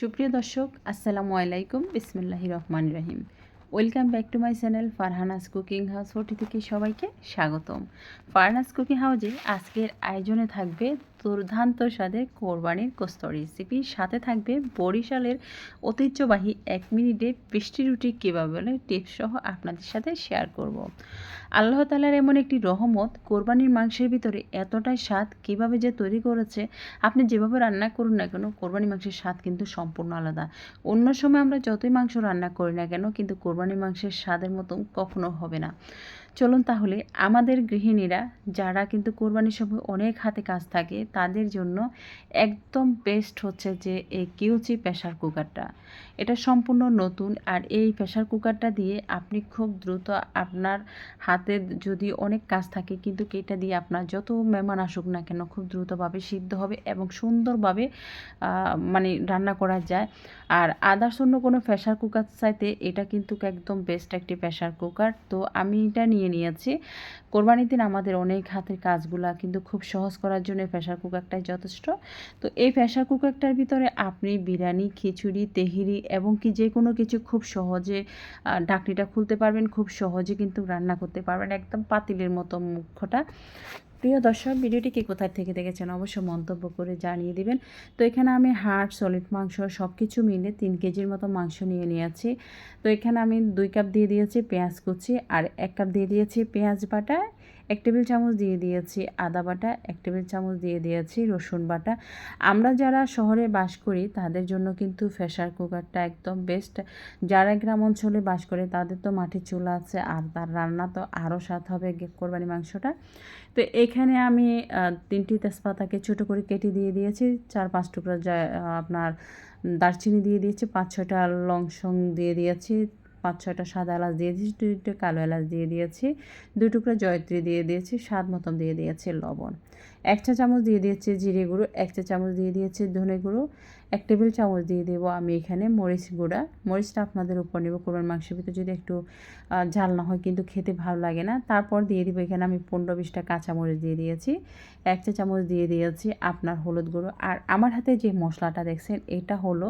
সুপ্রিয় দর্শক, আসসালামু আলাইকুম। বিসমিল্লাহি রহমান রহিম। Welcome back to my channel Farhana's cooking house. Hotel থেকে সবাইকে স্বাগতম। ফারহানাস কুকিং হাউজে আজকের আয়োজনে থাকবে দুর্দান্ত স্বাদের কোরবানির কোস্ত রেসিপি সাথে থাকবে বরিশালের ঐতিহ্যবাহী এক মিনিটে বৃষ্টি রুটি কীভাবে বলে টিপস সহ আপনাদের সাথে শেয়ার করব। আল্লাহ তালার এমন একটি রহমত, কোরবানির মাংসের ভিতরে এতটাই স্বাদ কীভাবে যে তৈরি করেছে, আপনি যেভাবে রান্না করুন না কেন, কোরবানির মাংসের স্বাদ কিন্তু সম্পূর্ণ আলাদা অন্য সময় আমরা যতই মাংস রান্না করি না কেন, কিন্তু কোরবানির মাংসের স্বাদের মতো কখনো হবে না চলুন তাহলে আমাদের গৃহিণীরা, যারা কিন্তু কোরবানির সময় অনেক হাতে কাজ থাকে, তাদের জন্য একদম বেস্ট হচ্ছে যে এই কিউচি প্রেশার কুকারটা। এটা সম্পূর্ণ নতুন আর এই প্রেশার কুকারটা দিয়ে আপনি খুব দ্রুত আপনার হাতে যদি অনেক কাজ থাকে কিন্তু এটা দিয়ে আপনার যত মেহমান আসুক না কেন খুব দ্রুতভাবে সিদ্ধ হবে এবং সুন্দরভাবে মানে রান্না করা যায়। আর আদার্স অন্য কোনো প্রেশার কুকার চাইতে এটা কিন্তু একদম বেস্ট একটি প্রেশার কুকার তো আমি এটা নিয়ে নিয়েছি। কোরবানির দিন আমাদের অনেক হাতের কাজগুলা কিন্তু খুব সহজ করার জন্য প্রেশার কুকারটাই যথেষ্ট। তো এই প্রেশার কুকারটার ভিতরে আপনি বিরিয়ানি, খিচুড়ি, তেহিরি এবং কি যে কোনো কিছু খুব সহজে ঢাকনিটা খুলতে পারবেন, খুব সহজে কিন্তু রান্না করতে পারবেন, একদম পাতিলের মতো মুখ্যটা প্রিয় দর্শক, ভিডিওটি কি কোথায় থেকে দেখেছেন অবশ্যই মন্তব্য করে জানিয়ে দিবেন। তো এখানে আমি হাড়, সলিড মাংস সব কিছু মিলে তিন কেজির মতো মাংস নিয়ে নিয়েছি। তো এখানে আমি দুই কাপ দিয়ে দিয়েছি পেঁয়াজ কুচি আর এক কাপ দিয়ে দিয়েছি পেঁয়াজ বাটা এক টেবিল চামচ দিয়ে দিয়েছি আদা বাটা, এক টেবিল চামচ দিয়ে দিয়েছি রসুন বাটা। আমরা যারা শহরে বাস করি, তাদের জন্য কিন্তু প্রেশার কুকারটা একদম বেস্ট যারা গ্রাম অঞ্চলে বাস করে, তাদের তো মাটির চুলা আছে, আর তার রান্না তো আরও স্বাদ হবে কোরবানি মাংসটা। তো এখানে আমি তিনটি তেজপাতাকে ছোটো করে কেটে দিয়ে দিয়েছি, চার পাঁচ টুকরো আপনার দারচিনি দিয়ে দিয়েছি, পাঁচ ছয়টা লংসং দিয়ে দিয়েছি। পাঁচ ছয়টা সাদা এলাচ দিয়ে দিয়েছি, দুইটা কালো এলাচ দিয়ে দিয়েছি, দুই টুকরো জয়ত্রী দিয়ে দিয়েছি, স্বাদ মতন দিয়ে দিয়েছি লবণ। এক চা চামচ দিয়ে দিয়েছি জিরে গুঁড়ো, এক চা চামচ দিয়ে দিয়েছি ধনে গুঁড়ো, এক টেবিল চামচ দিয়ে দেবো আমি এখানে মরিচ গুঁড়া। মরিচটা আপনাদের উপর নেব কোরবান মাংসের ভিতরে যদি একটু ঝাল না হয় কিন্তু খেতে ভালো লাগে না, তারপর দিয়ে দিব এখানে আমি পনেরো বিশটা কাঁচা মরিচ দিয়ে দিয়েছি, এক চা চামচ দিয়ে দিয়েছি আপনার হলুদ গুঁড়ো। আর আমার হাতে যে মশলাটা দেখছেন, এটা হলো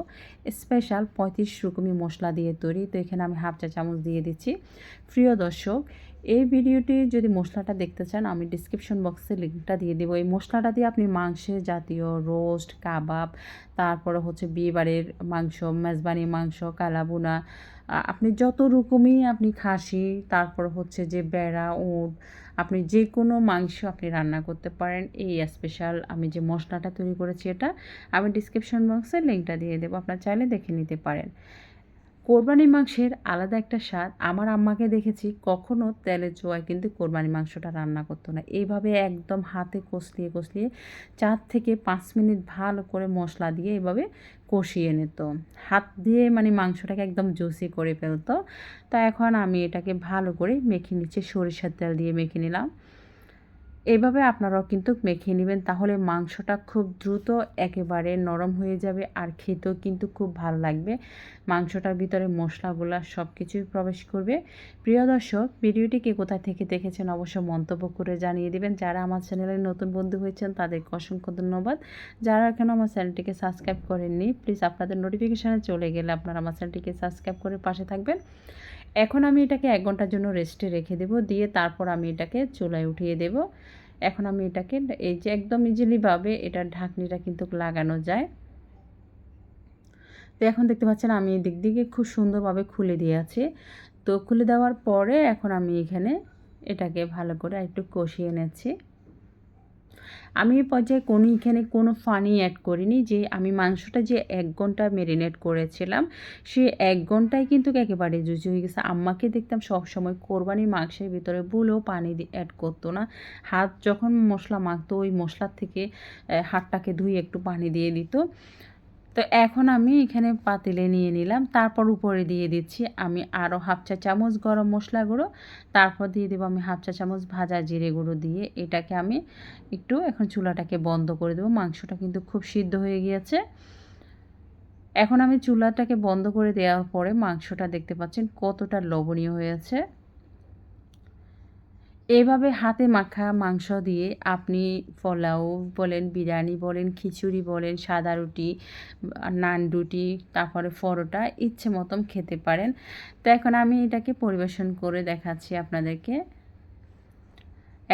স্পেশাল পঁয়ত্রিশ রকমই মশলা দিয়ে তৈরি। তো এখানে আমি হাফ চা চামচ দিয়ে দিচ্ছি। প্রিয় দর্শক, এই ভিডিওটি যদি মশলাটা দেখতে চান, আমি ডিসক্রিপশন বক্সে লিঙ্কটা দিয়ে দেবো। এই মশলাটা দিয়ে আপনি মাংসের জাতীয় রোস্ট কাবাব, তারপরে হচ্ছে বিয়েবাড়ির মাংস, মেজবানি মাংস কালাবুনা আপনি যত রকমই আপনি খাসি, তারপর হচ্ছে যে বেড়া, উট, আপনি যে কোনো মাংস আপনি রান্না করতে পারেন। এই স্পেশাল আমি যে মশলাটা তৈরি করেছি এটা, আমি ডিসক্রিপশন বক্সে লিঙ্কটা দিয়ে দেবো। আপনার চাইলে দেখে নিতে পারেন। কোরবানি মাংসের আলাদা একটা স্বাদ। আমার আম্মাকে দেখেছি কখনো তেলের জোয়ায় কিন্তু কোরবানি মাংসটা রান্না করতো না। এইভাবে একদম হাতে কষলিয়ে কষলিয়ে চার থেকে পাঁচ মিনিট ভালো করে মশলা দিয়ে এভাবে কষিয়ে নিত। হাত দিয়ে মানে মাংসটাকে একদম জুসি করে ফেলতো। তা এখন আমি এটাকে ভালো করে মেখে নিচ্ছি। সরিষার তেল দিয়ে মেখে নিলাম। এভাবে আপনারাও কিন্তু মেখে নেবেন, তাহলে মাংসটা খুব দ্রুত একেবারে নরম হয়ে যাবে আর খেতেও কিন্তু খুব ভালো লাগবে। মাংসটার ভিতরে মশলাগুলো সব কিছুই প্রবেশ করবে। প্রিয় দর্শক, ভিডিওটি কে কোথায় থেকে দেখেছেন অবশ্য মন্তব্য করে জানিয়ে দেবেন। যারা আমার চ্যানেলে নতুন বন্ধু হয়েছেন, তাদেরকে অসংখ্য ধন্যবাদ। যারা এখনও আমার চ্যানেলটিকে সাবস্ক্রাইব করেননি, প্লিজ আপনাদের নোটিফিকেশানে চলে গেলে আপনারা আমার চ্যানেলটিকে সাবস্ক্রাইব করে পাশে থাকবেন। এখন আমি এটাকে এক ঘণ্টার জন্য রেস্টে রেখে দেব। দিয়ে তারপর আমি এটাকে চুলায় উঠিয়ে দেব। এখন আমি এটাকে এই যে একদম ইজিলিভাবে এটার ঢাকনিটা কিন্তু লাগানো যায়। তো এখন দেখতে পাচ্ছেন আমি দিক দিকে খুব সুন্দরভাবে খুলে দিয়ে দিয়েছি তো খুলে দেওয়ার পরে এখন আমি এখানে এটাকে ভালো করে একটু কষিয়ে নেছি আমি এই পর্যায়ে কোনো, এখানে কোনো ফানি অ্যাড করিনি যে আমি মাংসটা যে এক ঘণ্টা ম্যারিনেট করেছিলাম, সে এক ঘন্টায় কিন্তু একেবারে জুজি হয়ে গেছে। আম্মাকে দেখতাম সবসময় কোরবানি মাংসের ভিতরে ভুলেও পানি অ্যাড করতো না। হাত যখন মশলা মাখতো, ওই মশলার থেকে হাতটাকে ধুয়ে একটু পানি দিয়ে দিত। তো এখন আমি এখানে পাতিলে নিয়ে নিলাম। তারপর উপরে দিয়ে দিচ্ছি আমি আরও হাফ চা চামচ গরম মশলা গুঁড়ো। তারপর দিয়ে দেবো আমি হাফ চা চামচ ভাজা জিরে গুঁড়ো দিয়ে এটাকে আমি একটু এখন চুলাটাকে বন্ধ করে দেবো। মাংসটা কিন্তু খুব সিদ্ধ হয়ে গিয়েছে। এখন আমি চুলাটাকে বন্ধ করে দেওয়ার পরে মাংসটা দেখতে পাচ্ছেন কতটা লবণীয় হয়েছে। এভাবে হাতে মাখা মাংস দিয়ে আপনি পোলাও বলেন, বিরিয়ানি বলেন, খিচুড়ি বলেন, সাদা রুটি, নান রুটি, তারপরে পরোটা, ইচ্ছে মতন খেতে পারেন। তো এখন আমি এটাকে পরিবেশন করে দেখাচ্ছি আপনাদেরকে।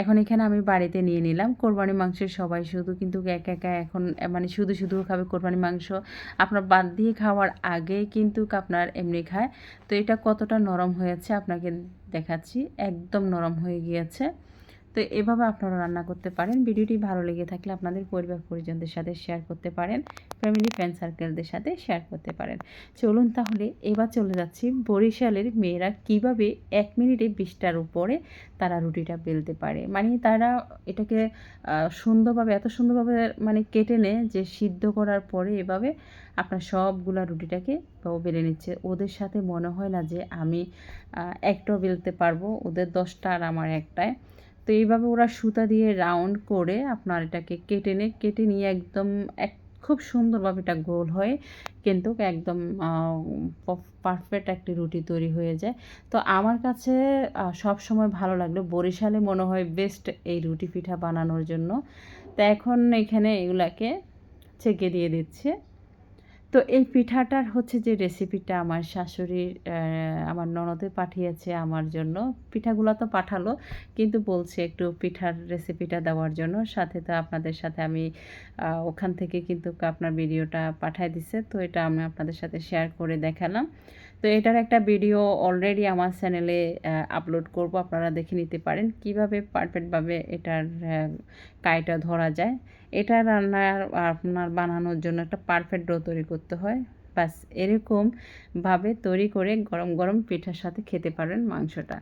এখন এখানে আমি বাড়িতে নিয়ে নিলাম। কোরবানি মাংসের সবাই শুধু কিন্তু একা একা এখন মানে শুধু শুধু খাবে কোরবানি মাংস। আপনার বাদ দিয়ে খাওয়ার আগে কিন্তু আপনার এমনি খায়। তো এটা কতটা নরম হয়েছে আপনাকে দেখাচ্ছি। একদম নরম হয়ে গিয়েছে। তো এভাবে আপনারা রান্না করতে পারেন। ভিডিওটি ভালো লেগে থাকলে আপনাদের পরিবার পরিজনদের সাথে শেয়ার করতে পারেন। ফ্যামিলি ফ্রেন্ড সার্কেলদের সাথে শেয়ার করতে পারেন। চলুন তাহলে এবার চলে যাচ্ছি। বরিশালের মেয়েরা কীভাবে এক মিনিটে বিশটার উপরে তারা রুটিটা বেলতে পারে? মানে তারা এটাকে সুন্দরভাবে, এত সুন্দরভাবে মানে কেটে নেয় যে সিদ্ধ করার পরে এভাবে আপনার সবগুলা রুটিটাকে বেলে নিচ্ছে। ওদের সাথে মনে হয় না যে আমি একটাও বেলতে পারব। ওদের দশটা আর আমার একটায়। তো এইভাবে ওরা সুতা দিয়ে রাউন্ড করে আপনার এটাকে কেটে নে, কেটে নিয়ে একদম এক, খুব সুন্দরভাবে এটা গোল হয়। কিন্তু একদম পারফেক্ট একটি রুটি তৈরি হয়ে যায়। তো আমার কাছে সব সময় ভালো লাগল। বরিশালে মনে হয় বেস্ট এই রুটি পিঠা বানানোর জন্য। তো এখন এখানে এগুলাকে ছেঁকে দিয়ে দিচ্ছে। তো এই পিঠাটার হচ্ছে যে রেসিপিটা আমার শাশুড়ির আমার ননদে পাঠিয়েছে আমার জন্য। পিঠাগুলো তো পাঠালো, কিন্তু বলছে একটু পিঠার রেসিপিটা দেওয়ার জন্য। সাথে তো আপনাদের সাথে আমি ওখান থেকে কিন্তু আপনার ভিডিওটা পাঠাই দিছে। তো এটা আমি আপনাদের সাথে শেয়ার করে দেখালাম। তো এটার একটা ভিডিও অলরেডি আমার চ্যানেলে আপলোড করব। আপনারা দেখে নিতে পারেন কীভাবে পারফেক্টভাবে এটার কাইটা ধরা যায়। এটা রান্নার, আপনার বানানোর জন্য একটা পারফেক্ট ডো তৈরি করতে হয়। ব্যাস, এরকমভাবে তৈরি করে গরম গরম পিঠার সাথে খেতে পারেন মাংসটা।